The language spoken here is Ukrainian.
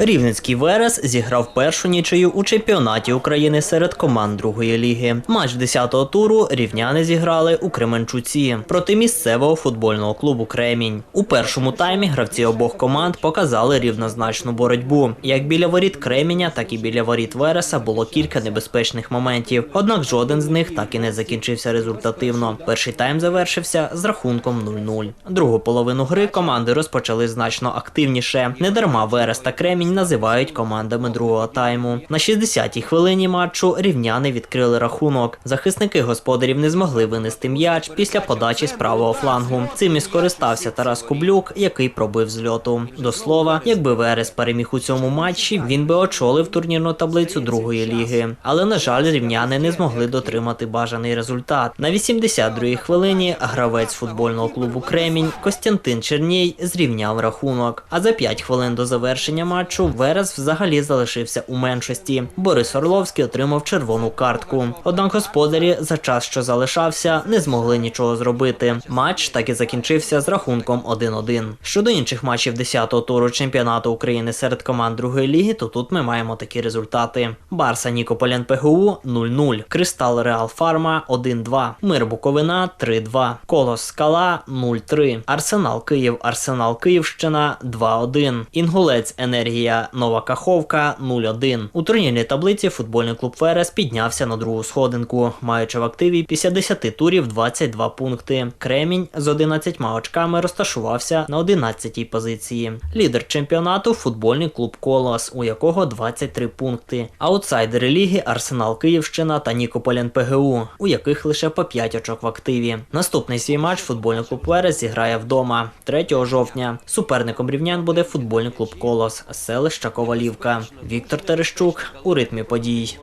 Рівненський Верес зіграв першу нічию у чемпіонаті України серед команд другої ліги. Матч 10-го туру рівняни зіграли у Кременчуці проти місцевого футбольного клубу Кремінь. У першому таймі гравці обох команд показали рівнозначну боротьбу. Як біля воріт Креміня, так і біля воріт Вереса було кілька небезпечних моментів. Однак жоден з них так і не закінчився результативно. Перший тайм завершився з рахунком 0-0. Другу половину гри команди розпочали значно активніше. Недарма Верес та Кремінь називають командами другого тайму. На 60-й хвилині матчу рівняни відкрили рахунок. Захисники господарів не змогли винести м'яч після подачі з правого флангу. Цим і скористався Тарас Кублюк, який пробив з льоту. До слова, якби Верес переміг у цьому матчі, він би очолив турнірну таблицю другої ліги. Але на жаль, рівняни не змогли дотримати бажаний результат. На 82-й хвилині гравець футбольного клубу Кремінь Костянтин Черній зрівняв рахунок. А за 5 хвилин до завершення матчу Верес взагалі залишився у меншості. Борис Орловський отримав червону картку. Однак господарі за час, що залишався, не змогли нічого зробити. Матч так і закінчився з рахунком 1-1. Щодо інших матчів 10-го туру чемпіонату України серед команд другої ліги, то тут ми маємо такі результати: Барса Нікополян ПГУ 0-0, Кристал Реал Фарма 1-2, Мир Буковина 3-2, Колос Скала 0-3, Арсенал Київ, Арсенал Київщина 2-1, Інгулець Енергія Нова Каховка 0-1. У турнірній таблиці футбольний клуб Ферес піднявся на другу сходинку, маючи в активі після 10 турів 22 пункти. Кремінь з 11 очками розташувався на 11-й позиції. Лідер чемпіонату футбольний клуб Колос, у якого 23 пункти. Аутсайдери ліги Арсенал Київщина та Нікополян ПГУ, у яких лише по 5 очок в активі. Наступний свій матч футбольний клуб Верес зіграє вдома 3 жовтня. Суперником рівнян буде футбольний клуб Колос з селища Ковалівка. Віктор Терещук у ритмі подій.